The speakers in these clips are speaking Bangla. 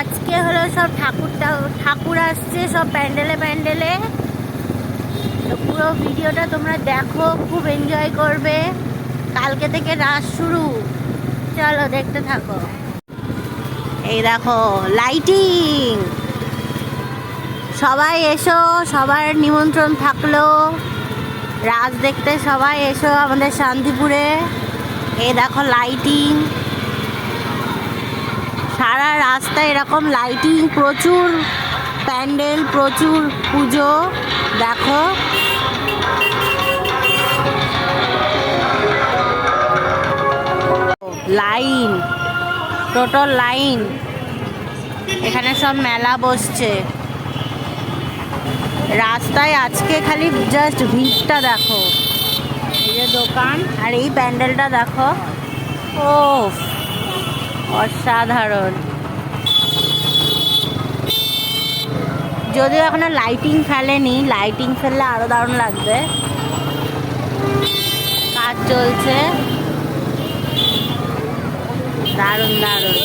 আজকে হলো সব ঠাকুর ঠাকুর আসছে সব প্যান্ডেলে প্যান্ডেলে। পুরো ভিডিওটা তোমরা দেখো, খুব এনজয় করবে। কালকে থেকে রাস শুরু। চলো দেখতে থাকো। এই দেখো লাইটিং সবাই এসো, সবার নিমন্ত্রণ থাকল। রাজ দেখতে সবাই এসো আমাদের শান্তিপুরে। এই দেখো লাইটিং সারা রাস্তায় এরকম লাইটিং প্রচুর প্যান্ডেল, প্রচুর পুজো, দেখো। লাইন টোটাল লাইন এখানে সব মেলা বসছে। রাস্তায় আজকে খালি জাস্ট ভিড়টা দেখো। এই যে দোকান আর এই প্যান্ডেলটা দেখো। ও অসাধারণ। যদিও এখনও লাইটিং ফেলেনি লাইটিং ফেললে আরও দারুণ লাগবে। কাজ চলছে। দারুণ দারুণ।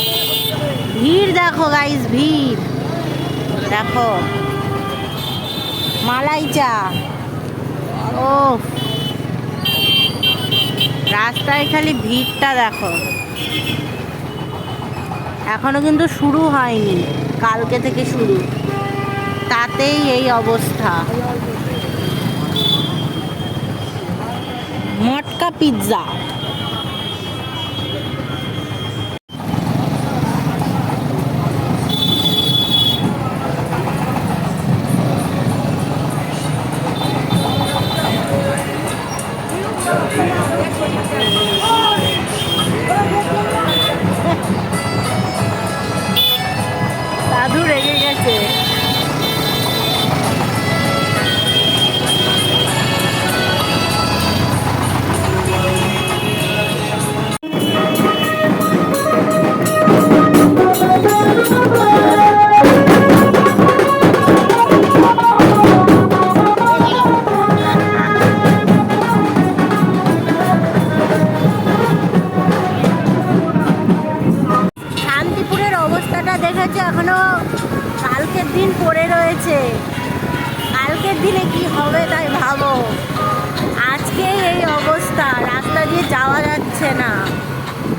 ভিড় দেখো গাইস ভিড়। দেখো। মালাই চা। ও রাস্তায় খালি ভিড়টা দেখো। এখনও কিন্তু শুরু হয়নি কালকে থেকে শুরু। তাতেই এই অবস্থা। মটকা পিৎজা। দাদু এখনও কালকের দিন পড়ে রয়েছে। কালকের দিনে কি হবে তাই ভাবো। আজকে এই অবস্থা, রাস্তা দিয়ে যাওয়া যাচ্ছে না।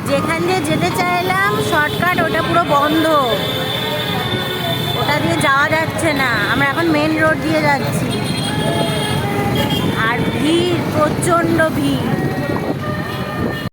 যেখান দিয়ে যেতে চাইলাম, শর্টকাট, ওটা পুরো বন্ধ। ওটা দিয়ে যাওয়া যাচ্ছে না। আমরা এখন মেন রোড দিয়ে যাচ্ছি। আর ভিড়, প্রচণ্ড ভিড়।